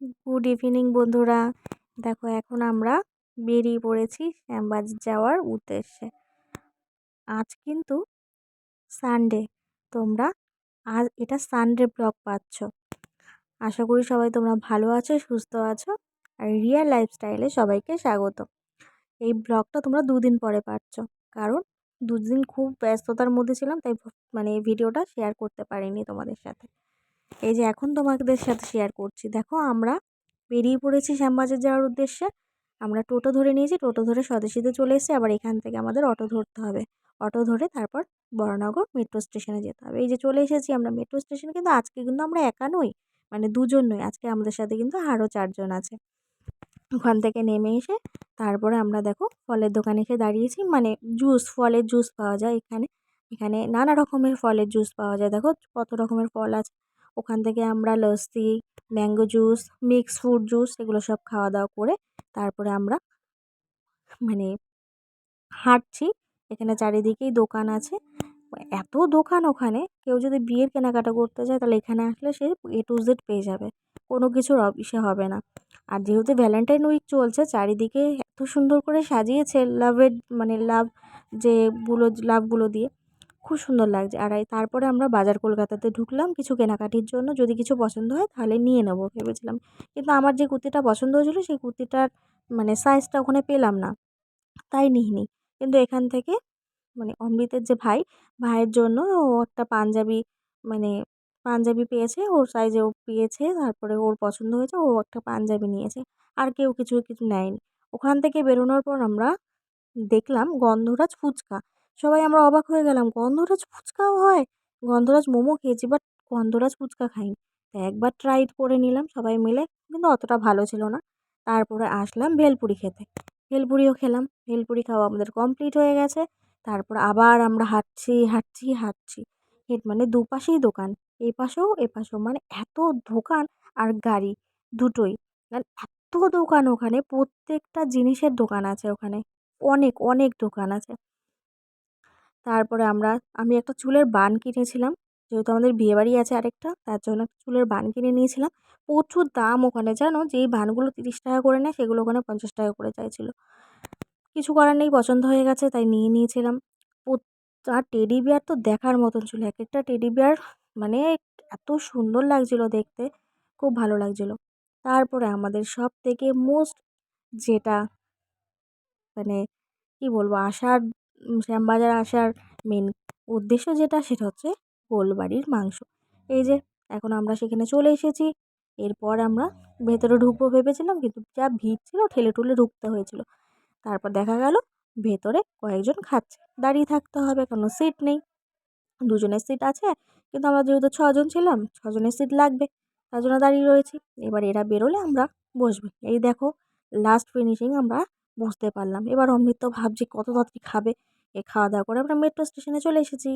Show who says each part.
Speaker 1: Good evening বন্ধুরা। দেখো, এখন আমরা বেরিয়ে পড়েছি শ্যামবাজার যাওয়ার উদ্দেশ্যে। আজ কিন্তু সানডে তোমরা আজ এটা সানডে ব্লগ পাচ্ছ। আশা করি সবাই তোমরা ভালো আছো, সুস্থ আছো, আর রিয়াল লাইফস্টাইলে সবাইকে স্বাগত। এই ব্লগটা তোমরা দুদিন পরে পাচ্ছ, কারণ দুদিন খুব ব্যস্ততার মধ্যে ছিলাম, তাই মানে ভিডিওটা শেয়ার করতে পারিনি তোমাদের সাথে। এই যে এখন তোমাদের সাথে শেয়ার করছি। দেখো আমরা বেরিয়ে পড়েছি শ্যামবাজার যাওয়ার উদ্দেশ্যে। আমরা টোটো ধরে নিয়েছি, টোটো ধরে স্বদেশীতে চলে এসেছি। আবার এখান থেকে আমাদের অটো ধরতে হবে। অটো ধরে তারপর বড়নগর মেট্রো স্টেশনে যেতে হবে। এই যে চলে এসেছি আমরা মেট্রো স্টেশনে কিন্তু আজকে কিন্তু আমরা একা নই মানে দুজন নই। আজকে আমাদের সাথে কিন্তু আরও চারজন আছে। ওখান থেকে নেমে এসে তারপরে আমরা দেখো ফলের দোকানে এসে দাঁড়িয়েছি। মানে জুস ফলের জুস পাওয়া যায় এখানে। এখানে নানা রকমের ফলের জুস পাওয়া যায়। দেখো কত রকমের ফল আছে। ওখান থেকে আমরা lassi, mango juice mix fruit juice এগুলো সব খাওয়া দাওয়া করে তারপরে আমরা মানে হাঁটছি। এখানে চারিদিকেই দোকান আছে। এত দোকান ওখানে, কেউ যদি বিয়ের কেনাকাটা করতে চায় তাহলে এখানে আসলে সে এ টু জেড পেয়ে যাবে। কোনো কিছুর ইসে হবে না। আর যেহেতু ভ্যালেন্টাইন উইক চলছে, চারিদিকে এত সুন্দর করে সাজিয়েছে লাভের মানে লাভ যেগুলো লাভগুলো দিয়ে। খুব সুন্দর লাগছে। আর তারপরে আমরা বাজার কলকাতাতে ঢুকলাম কিছু কেনাকাটির জন্য। যদি কিছু পছন্দ হয় তাহলে নিয়ে নেব ভেবেছিলাম। কিন্তু আমার যে কুর্তিটা পছন্দ হয়েছিলো সেই কুর্তিটার মানে সাইজটা ওখানে পেলাম না। তাই নিইনি। কিন্তু এখান থেকে মানে অমৃতের যে ভাই, ভাইয়ের জন্য ও একটা পাঞ্জাবি মানে পাঞ্জাবি পেয়েছে, ওর সাইজে ও পেয়েছে, তারপরে ওর পছন্দ হয়েছে, ও একটা পাঞ্জাবি নিয়েছে। আর কেউ কিছু কিছু নেয়নি। ওখান থেকে বেরোনোর পর আমরা দেখলাম গন্ধরাজ ফুচকা। সবাই আমরা অবাক হয়ে গেলাম, গন্ধরাজ ফুচকাও হয়? গন্ধরাজ মোমো খেয়েছি বাট গন্ধরাজ ফুচকা খাইনি। তো একবার ট্রাই করে নিলাম সবাই মিলে, কিন্তু অতটা ভালো ছিল না। তারপরে আসলাম ভেলপুরি খেতে। ভেলপুরিও খেলাম, ভেলপুরি খাওয়া আমাদের কমপ্লিট হয়ে গেছে। তারপর আবার আমরা হাঁটছি হাঁটছি হাঁটছি। মানে দুপাশেই দোকান এই পাশেও এ পাশেও মানে এত দোকান আর গাড়ি দুটোই। মানে এত দোকান ওখানে, প্রত্যেকটা জিনিসের দোকান আছে ওখানে। অনেক অনেক দোকান আছে। তারপরে আমরা, আমি একটা চুলের বান কিনেছিলাম, যেহেতু আমাদের বিয়েবাড়ি আছে আরেকটা, তার জন্য একটা চুলের বান কিনে নিয়েছিলাম। প্রচুর দাম ওখানে, জানো? যেই বানগুলো তিরিশ টাকা করে নেয়, সেগুলো ওখানে পঞ্চাশ টাকা করে চাইছিলো। কিছু করার নেই, পছন্দ হয়ে গেছে, তাই নিয়ে নিয়েছিলাম। আর টেডি বিয়ার তো দেখার মতন ছিল এক একটা টেডি বিয়ার মানে এত সুন্দর লাগছিল দেখতে, খুব ভালো লাগছিল। তারপরে আমাদের সব থেকে মোস্ট যেটা মানে কী বলব আসার শ্যামবাজার আসার মেন উদ্দেশ্য যেটা, সেটা হচ্ছে গোলবাড়ির মাংস। এই যে, এখন আমরা সেখানে চলে এসেছি। এরপর আমরা ভেতরে ঢুকবো ভেবেছিলাম, কিন্তু যা ভিড় ছিল, ঠেলে ঠুলে ঢুকতে হয়েছিল। তারপর দেখা গেল, ভেতরে কয়েকজন খাচ্ছে। দাঁড়িয়ে থাকতে হবে, কোনো সিট নেই। দুজনের সিট আছে, কিন্তু আমরা যেহেতু ছজন ছিলাম, ছজনের সিট লাগবে, তার জন্য দাঁড়িয়ে রয়েছি। এবার এরা বেরোলে আমরা বসবো। এই দেখো লাস্ট ফিনিশিং আমরা বুঝতে পারলাম। এবার অমৃত ভাবছি কত তাড়াতাড়ি খাবে খাওয়া দাওয়া করে আমরা মেট্রো স্টেশনে চলে এসেছি।